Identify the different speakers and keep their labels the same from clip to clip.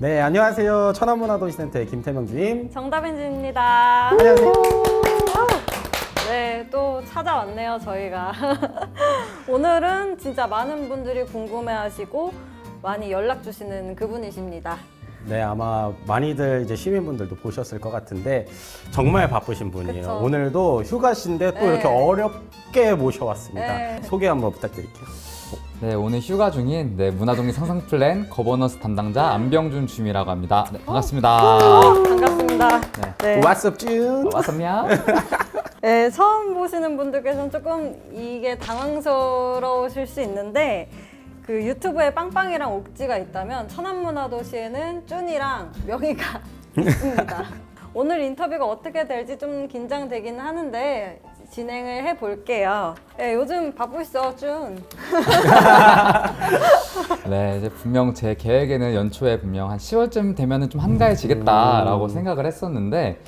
Speaker 1: 네, 안녕하세요. 천안문화도시센터의 김태명 주임.
Speaker 2: 정다빈지입니다.
Speaker 1: 안녕하세요.
Speaker 2: 네, 또 찾아왔네요, 저희가. 오늘은 진짜 많은 분들이 궁금해하시고 많이 연락 주시는 그분이십니다.
Speaker 1: 네, 아마 많이들 이제 시민분들도 보셨을 것 같은데 정말 바쁘신 분이에요.
Speaker 2: 그쵸.
Speaker 1: 오늘도 휴가신데 또
Speaker 2: 네.
Speaker 1: 이렇게 어렵게 모셔왔습니다.
Speaker 2: 네.
Speaker 1: 소개 한번 부탁드릴게요.
Speaker 3: 네, 오늘 휴가 중인 네, 문화동리 상상 플랜 거버넌스 담당자 안병준 주임이라고 합니다. 네, 반갑습니다.
Speaker 2: 반갑습니다.
Speaker 3: 네.
Speaker 2: 네.
Speaker 1: 왓썹 준.
Speaker 3: 왔었냐?
Speaker 2: 네, 처음 보시는 분들께서는 조금 이게 당황스러우실 수 있는데 그 유튜브에 빵빵이랑 옥지가 있다면 천안문화도시에는 쭌이랑 명희가 있습니다. 오늘 인터뷰가 어떻게 될지 좀 긴장되긴 하는데 진행을 해 볼게요. 네, 요즘 바쁘시죠, 쭌?
Speaker 3: 네, 이제 분명 제 계획에는 연초에 분명 한 10월쯤 되면은 좀 한가해지겠다라고
Speaker 1: 음.
Speaker 3: 생각을 했었는데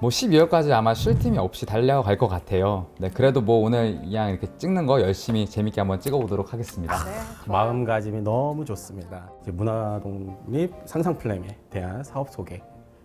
Speaker 3: 뭐 12월까지 아마 쉴 틈이 없이 달려갈 것 같아요. 네, 그래도 뭐 오늘 그냥 이렇게 찍는 거 열심히 재밌게 한번 찍어보도록 하겠습니다.
Speaker 2: 네,
Speaker 1: 마음가짐이 너무 좋습니다. 이제 문화독립 상상 플랜에 대한 사업 소개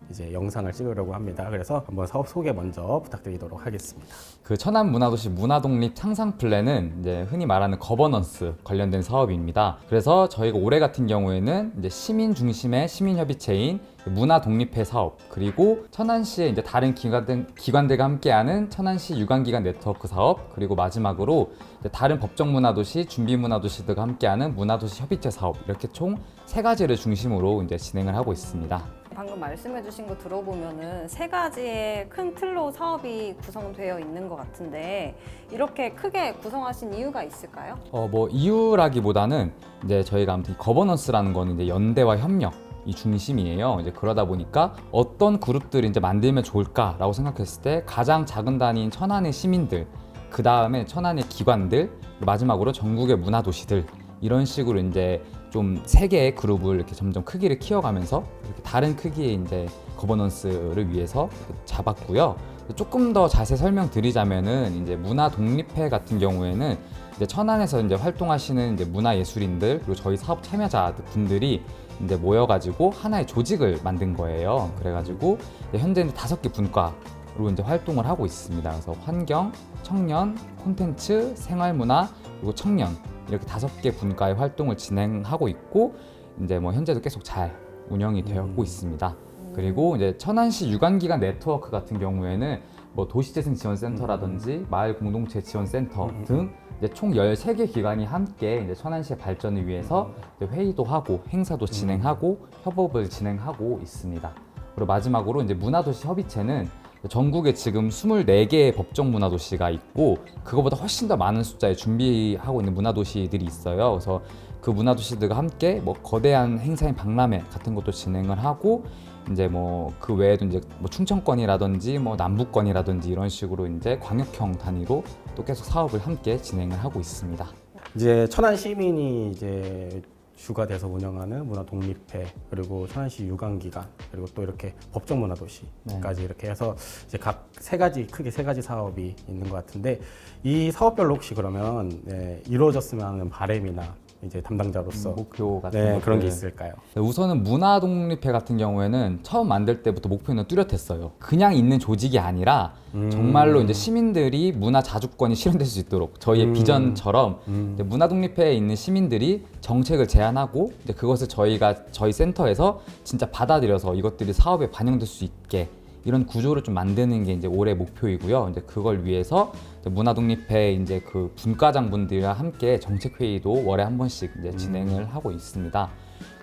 Speaker 1: 이제 영상을 찍으려고 합니다. 그래서 한번 사업 소개 먼저 부탁드리도록 하겠습니다.
Speaker 3: 그 천안 문화도시 문화독립 창상 플랜은 이제 흔히 말하는 거버넌스 관련된 사업입니다. 그래서 저희가 올해 같은 경우에는 이제 시민 중심의 시민 협의체인 문화 독립회 사업 그리고 천안시의 이제 다른 기관들, 기관들과 함께하는 천안시 유관기관 네트워크 사업 그리고 마지막으로 다른 법정 문화도시 준비 문화도시들과 함께하는 문화도시 협의체 사업 이렇게 총 세 가지를 중심으로 이제 진행을 하고 있습니다.
Speaker 2: 방금 말씀해주신 거 들어보면은 세 가지의 큰 틀로 사업이 구성되어 있는 것 같은데 이렇게 크게 구성하신 이유가 있을까요?
Speaker 3: 어 뭐 이유라기보다는 이제 저희가 아무튼 이 거버넌스라는 거는 이제 연대와 협력 이 중심이에요. 이제 그러다 보니까 어떤 그룹들을 이제 만들면 좋을까라고 생각했을 때 가장 작은 단위인 천안의 시민들, 그 다음에 천안의 기관들, 마지막으로 전국의 문화 도시들 이런 식으로 이제 좀 세 개의 그룹을 이렇게 점점 크기를 키워가면서 이렇게 다른 크기의 이제 거버넌스를 위해서 잡았고요. 조금 더 자세히 설명드리자면은 이제 문화 독립회 같은 경우에는 이제 천안에서 이제 활동하시는 이제 문화 예술인들 그리고 저희 사업 참여자 분들이 이제 모여가지고 하나의 조직을 만든 거예요. 그래가지고 현재 이제 다섯 개 분과 로 이제 활동을 하고 있습니다. 그래서 환경, 청년, 콘텐츠, 생활문화 그리고 청년 이렇게 다섯 개 분과의 활동을 진행하고 있고 이제 뭐 현재도 계속 잘 운영이 되고 있습니다. 그리고 이제 천안시 유관기관 네트워크 같은 경우에는 뭐 도시재생 지원센터라든지 마을 공동체 지원센터 등 이제 총 13개 기관이 함께 이제 천안시의 발전을 위해서 이제 회의도 하고 행사도 진행하고 협업을 진행하고 있습니다. 그리고 마지막으로 이제 문화도시 협의체는 전국에 지금 24개의 법정 문화도시가 있고 그거보다 훨씬 더 많은 숫자의 준비하고 있는 문화도시들이 있어요. 그래서 그 문화도시들과 함께 뭐 거대한 행사인 박람회 같은 것도 진행을 하고 이제 뭐 그 외에도 이제 뭐 충청권이라든지 뭐 남부권이라든지 이런 식으로 이제 광역형 단위로 또 계속 사업을 함께 진행을 하고 있습니다.
Speaker 1: 이제 천안 시민이 이제 주가 돼서 운영하는 문화 독립회 그리고 천안시 유관기관 그리고 또 이렇게 법정 문화 도시까지 이렇게 해서 이제 각 세 가지 크게 세 가지 사업이 있는 것 같은데 이 사업별로 혹시 그러면 네, 이루어졌으면 하는 바램이나 이제 담당자로서
Speaker 3: 목표 같은
Speaker 1: 네
Speaker 3: 것들.
Speaker 1: 그런 게 있을까요?
Speaker 3: 네, 우선은 문화 독립회 같은 경우에는 처음 만들 때부터 목표는 뚜렷했어요. 그냥 있는 조직이 아니라
Speaker 1: 음.
Speaker 3: 정말로 이제 시민들이 문화 자주권이 실현될 수 있도록 저희의
Speaker 1: 음.
Speaker 3: 비전처럼
Speaker 1: 음.
Speaker 3: 이제 문화 독립회에 있는 시민들이 정책을 제안하고 이제 그것을 저희가 저희 센터에서 진짜 받아들여서 이것들이 사업에 반영될 수 있게 이런 구조를 좀 만드는 게 이제 올해 목표이고요. 이제 그걸 위해서 이제 문화 독립회 이제 그 분과장 분들과 함께 정책 회의도 월에 한 번씩 이제 진행을 하고 있습니다.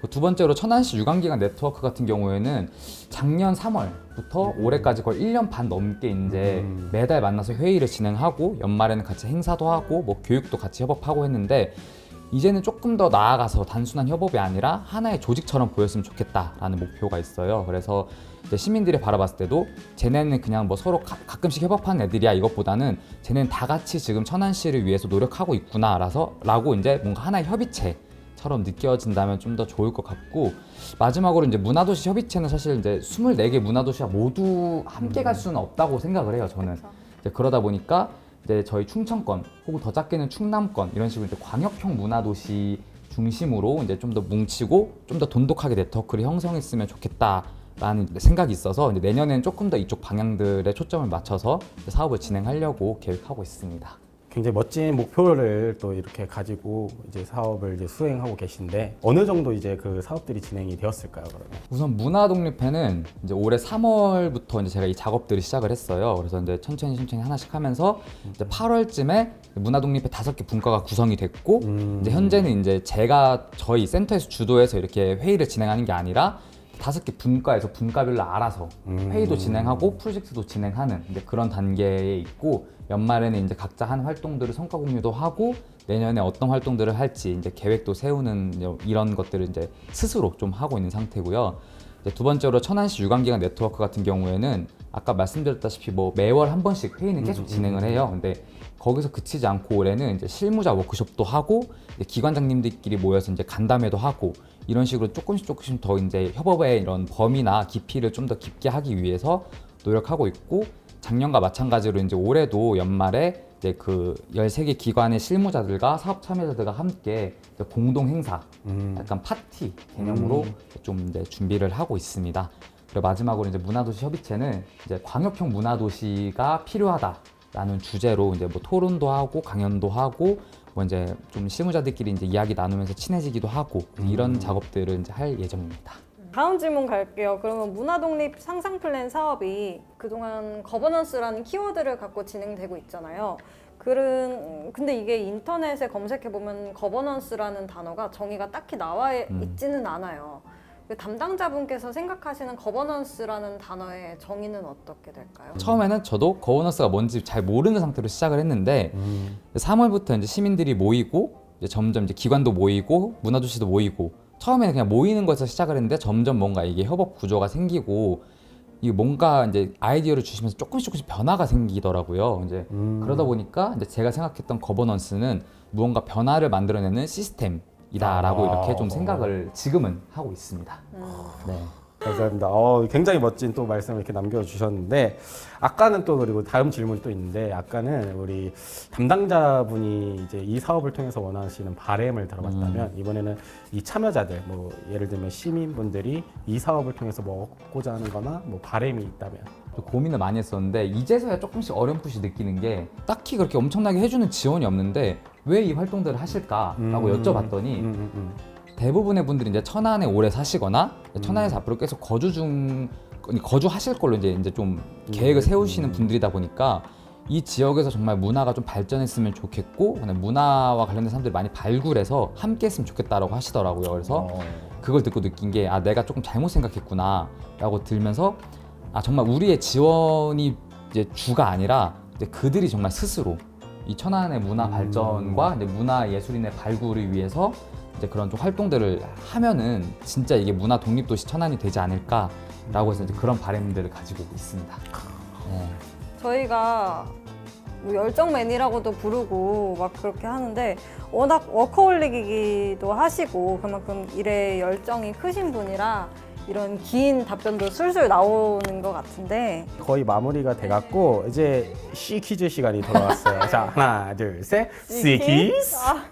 Speaker 3: 그두 번째로 천안시 유관기관 네트워크 같은 경우에는 작년 3월부터 올해까지 거의 1년 반 넘게 이제
Speaker 1: 음.
Speaker 3: 매달 만나서 회의를 진행하고 연말에는 같이 행사도 하고 뭐 교육도 같이 협업하고 했는데 이제는 조금 더 나아가서 단순한 협업이 아니라 하나의 조직처럼 보였으면 좋겠다라는 목표가 있어요. 그래서 시민들이 바라봤을 때도 쟤네는 그냥 뭐 서로 가, 가끔씩 협업하는 애들이야. 이것보다는 쟤네는 다 같이 지금 천안시를 위해서 노력하고 있구나라서 라고 이제 뭔가 하나의 협의체 처럼 느껴진다면 좀 더 좋을 것 같고 마지막으로 이제 문화도시 협의체는 사실 이제 24개 문화도시가 모두 함께 갈 수는 없다고 생각을 해요 저는. 그러다 보니까 이제 저희 충청권 혹은 더 작게는 충남권 이런 식으로 이제 광역형 문화도시 중심으로 이제 좀 더 뭉치고 좀 더 돈독하게 네트워크를 형성했으면 좋겠다라는 생각이 있어서 이제 내년에는 조금 더 이쪽 방향들에 초점을 맞춰서 사업을 진행하려고 계획하고 있습니다.
Speaker 1: 굉장히 멋진 목표를 또 이렇게 가지고 이제 사업을 이제 수행하고 계신데 어느 정도 이제 그 사업들이 진행이 되었을까요, 그러면?
Speaker 3: 우선 문화 독립회는 이제 올해 3월부터 이제 제가 이 작업들을 시작을 했어요. 그래서 이제 천천히 천천히 하나씩 하면서 이제 8월쯤에 문화 독립회 다섯 개 분과가 구성이 됐고
Speaker 1: 음.
Speaker 3: 이제 현재는 이제 제가 저희 센터에서 주도해서 이렇게 회의를 진행하는 게 아니라 다섯 개 분과에서 분과별로 알아서
Speaker 1: 음.
Speaker 3: 회의도 진행하고 프로젝트도 진행하는 이제 그런 단계에 있고 연말에는 이제 각자 한 활동들을 성과 공유도 하고 내년에 어떤 활동들을 할지 이제 계획도 세우는 이런 것들을 이제 스스로 좀 하고 있는 상태고요. 두 번째로 천안시 유관기관 네트워크 같은 경우에는 아까 말씀드렸다시피 뭐 매월 한 번씩 회의는 계속 진행을 해요. 근데 거기서 그치지 않고 올해는 이제 실무자 워크숍도 하고 기관장님들끼리 모여서 이제 간담회도 하고 이런 식으로 조금씩 조금씩 더 이제 협업의 이런 범위나 깊이를 좀 더 깊게 하기 위해서 노력하고 있고 작년과 마찬가지로 이제 올해도 연말에 이제 그 13개 기관의 실무자들과 사업 참여자들과 함께 공동 행사
Speaker 1: 음.
Speaker 3: 약간 파티 개념으로 좀 이제 준비를 하고 있습니다. 그리고 마지막으로 이제 문화도시 협의체는 이제 광역형 문화도시가 필요하다 라는 주제로 이제 뭐 토론도 하고 강연도 하고 뭐 이제 좀 실무자들끼리 이제 이야기 나누면서 친해지기도 하고 이런 작업들을 이제 할 예정입니다.
Speaker 2: 다음 질문 갈게요. 그러면 문화 독립 상상 플랜 사업이 그동안 거버넌스라는 키워드를 갖고 진행되고 있잖아요. 그런 근데 이게 인터넷에 검색해 보면 거버넌스라는 단어가 정의가 딱히 나와
Speaker 3: 음.
Speaker 2: 있지는 않아요. 그 담당자분께서 생각하시는 거버넌스라는 단어의 정의는 어떻게 될까요?
Speaker 3: 처음에는 저도 거버넌스가 뭔지 잘 모르는 상태로 시작을 했는데
Speaker 1: 음.
Speaker 3: 3월부터 이제 시민들이 모이고 이제 점점 이제 기관도 모이고 문화도시도 모이고 처음에는 그냥 모이는 것에서 시작을 했는데 점점 뭔가 이게 협업 구조가 생기고 이게 뭔가 이제 아이디어를 주시면서 조금씩 조금씩 변화가 생기더라고요. 이제
Speaker 1: 음.
Speaker 3: 그러다 보니까 이제 제가 생각했던 거버넌스는 무언가 변화를 만들어내는 시스템 이다라고
Speaker 1: 아.
Speaker 3: 이렇게 좀 생각을 지금은 하고 있습니다. 네.
Speaker 1: 감사합니다. 어, 굉장히 멋진 또 말씀을 이렇게 남겨주셨는데 아까는 또 그리고 다음 질문이 또 있는데 아까는 우리 담당자분이 이제 이 사업을 통해서 원하시는 바램을 들어봤다면 이번에는 이 참여자들 뭐 예를 들면 시민분들이 이 사업을 통해서 뭐 얻고자 하는거나 뭐 바램이 있다면
Speaker 3: 좀 고민을 많이 했었는데 이제서야 조금씩 어렴풋이 느끼는 게 딱히 그렇게 엄청나게 해주는 지원이 없는데 왜 이 활동들을 하실까라고
Speaker 1: 음.
Speaker 3: 여쭤봤더니
Speaker 1: 음, 음, 음.
Speaker 3: 대부분의 분들이 이제 천안에 오래 사시거나 천안에서 앞으로 계속 거주 중 거주하실 걸로 이제 이제 좀 계획을 세우시는 분들이다 보니까 이 지역에서 정말 문화가 좀 발전했으면 좋겠고 그다음에 문화와 관련된 사람들이 많이 발굴해서 함께 했으면 좋겠다라고 하시더라고요. 그래서
Speaker 1: 어.
Speaker 3: 그걸 듣고 느낀 게 아 내가 조금 잘못 생각했구나라고 들면서 아 정말 우리의 지원이 이제 주가 아니라 이제 그들이 정말 스스로 이 천안의 문화
Speaker 1: 음.
Speaker 3: 발전과 문화 예술인의 발굴을 위해서 이제 그런 좀 활동들을 하면은 진짜 이게 문화 독립도시 천안이 되지 않을까라고 해서 이제 그런 바램들을 가지고 있습니다. 네.
Speaker 2: 저희가 뭐 열정맨이라고도 부르고 막 그렇게 하는데 워낙 워커홀릭이기도 하시고 그만큼 일에 열정이 크신 분이라 이런 긴 답변도 술술 나오는 것 같은데
Speaker 1: 거의 마무리가 돼갖고 이제 C 퀴즈 시간이 돌아왔어요. 자 하나 둘셋 C 퀴즈
Speaker 2: 아,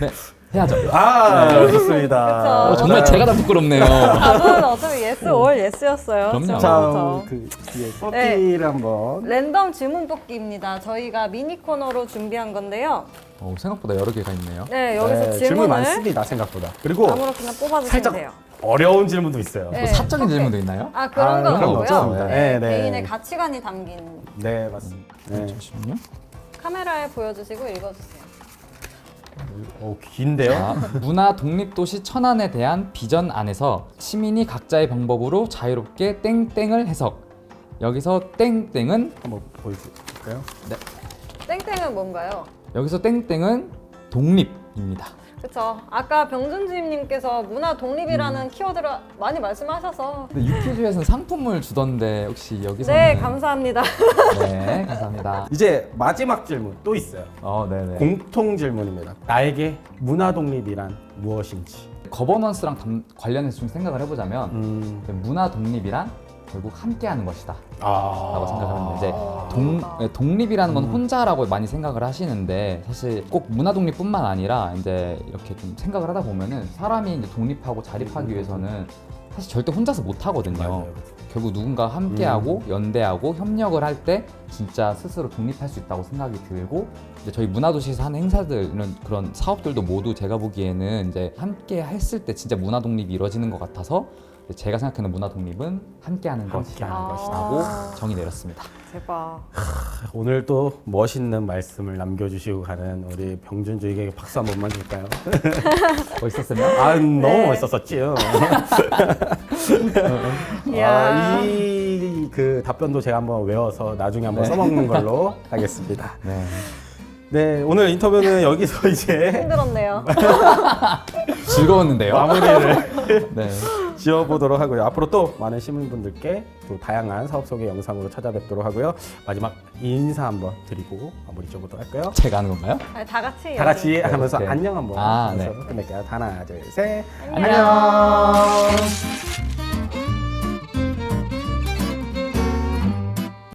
Speaker 3: 네, 해야죠.
Speaker 1: 아 좋습니다.
Speaker 3: 어, 정말 제가 다 부끄럽네요.
Speaker 2: 답은 어차피 yes or yes였어요.
Speaker 3: 그럼요.
Speaker 1: 자,
Speaker 2: 처음부터.
Speaker 1: 그 뒤에 뽑기를 한번.
Speaker 2: 랜덤 질문 뽑기입니다. 저희가 미니 코너로 준비한 건데요.
Speaker 3: 어, 생각보다 여러 개가 있네요.
Speaker 2: 네, 여기서
Speaker 1: 네, 질문
Speaker 2: 질문을
Speaker 1: 많습니다 생각보다. 그리고
Speaker 2: 아무렇게나 뽑아주시면
Speaker 1: 살짝
Speaker 2: 돼요.
Speaker 1: 어려운 질문도 있어요.
Speaker 2: 네.
Speaker 3: 뭐 사적인
Speaker 2: 섞여-
Speaker 3: 질문도 있나요?
Speaker 2: 아 그런
Speaker 1: 아,
Speaker 2: 건
Speaker 1: 그런 거
Speaker 2: 없고요.
Speaker 1: 없습니다.
Speaker 2: 네,
Speaker 1: 네, 네.
Speaker 2: 개인의 가치관이 담긴
Speaker 1: 네 맞습니다. 네.
Speaker 3: 잠시만요.
Speaker 2: 카메라에 보여주시고 읽어주세요.
Speaker 1: 오 긴데요?
Speaker 3: 자, 문화 독립도시 천안에 대한 비전 안에서 시민이 각자의 방법으로 자유롭게 땡땡을 해석. 여기서 땡땡은
Speaker 1: 한번 보여줄까요?
Speaker 2: 땡땡은 뭔가요?
Speaker 3: 여기서 땡땡은 독립입니다.
Speaker 2: 그쵸. 아까 병준지님께서 문화 독립이라는
Speaker 1: 음.
Speaker 2: 키워드를 많이 말씀하셔서
Speaker 3: 근데 유퀴즈에서는 상품을 주던데 혹시 여기서
Speaker 2: 네 감사합니다.
Speaker 3: 네 감사합니다.
Speaker 1: 이제 마지막 질문 또 있어요.
Speaker 3: 어 네 네.
Speaker 1: 공통 질문입니다. 나에게 문화 독립이란 무엇인지.
Speaker 3: 거버넌스랑 담- 관련해서 좀 생각을 해보자면
Speaker 1: 음,
Speaker 3: 문화 독립이란 결국 함께하는 것이다.
Speaker 1: 아.
Speaker 3: 라고 생각을 합니다. 이제 동, 예, 독립이라는 건 혼자라고 많이 생각을 하시는데 사실 꼭 문화 독립뿐만 아니라 이제 이렇게 좀 생각을 하다 보면은 사람이 이제 독립하고 자립하기 위해서는 사실 절대 혼자서 못 하거든요.
Speaker 1: 맞아요.
Speaker 3: 결국 누군가 함께하고 연대하고 협력을 할 때 진짜 스스로 독립할 수 있다고 생각이 들고 이제 저희 문화도시에서 하는 행사들 이런 그런 사업들도 모두 제가 보기에는 이제 함께 했을 때 진짜 문화 독립이 이루어지는 것 같아서 제가 생각하는 문화 독립은 함께하는 것이라고
Speaker 1: 함께하는
Speaker 2: 것이다.
Speaker 3: 정의 내렸습니다.
Speaker 2: 대박.
Speaker 1: 오늘 또 멋있는 말씀을 남겨주시고 가는 우리 병준주에게 박수 한 번만 줄까요?
Speaker 3: 멋있었으면
Speaker 1: 아 너무
Speaker 2: 네.
Speaker 1: 멋있었었지요.
Speaker 2: 이야.
Speaker 1: 아, 이그 답변도 제가 한번 외워서 나중에 한번
Speaker 3: 네.
Speaker 1: 써먹는 걸로 하겠습니다.
Speaker 3: 네.
Speaker 1: 네 오늘 인터뷰는 여기서 이제
Speaker 2: 힘들었네요.
Speaker 3: 즐거웠는데요.
Speaker 1: 마무리를
Speaker 3: 네.
Speaker 1: 지어보도록 하고요. 앞으로 또 많은 시민분들께 또 다양한 사업 소개 영상으로 찾아뵙도록 하고요. 마지막 인사 한번 드리고 마무리 지어보도록 할까요?
Speaker 3: 제가 하는 건가요?
Speaker 2: 아니, 다 같이.
Speaker 1: 다 같이
Speaker 3: 네,
Speaker 1: 하면서
Speaker 3: 네.
Speaker 1: 안녕 한번
Speaker 3: 아,
Speaker 1: 하면서
Speaker 3: 네.
Speaker 1: 끝낼게요. 하나 둘 셋.
Speaker 2: 안녕.
Speaker 1: 안녕.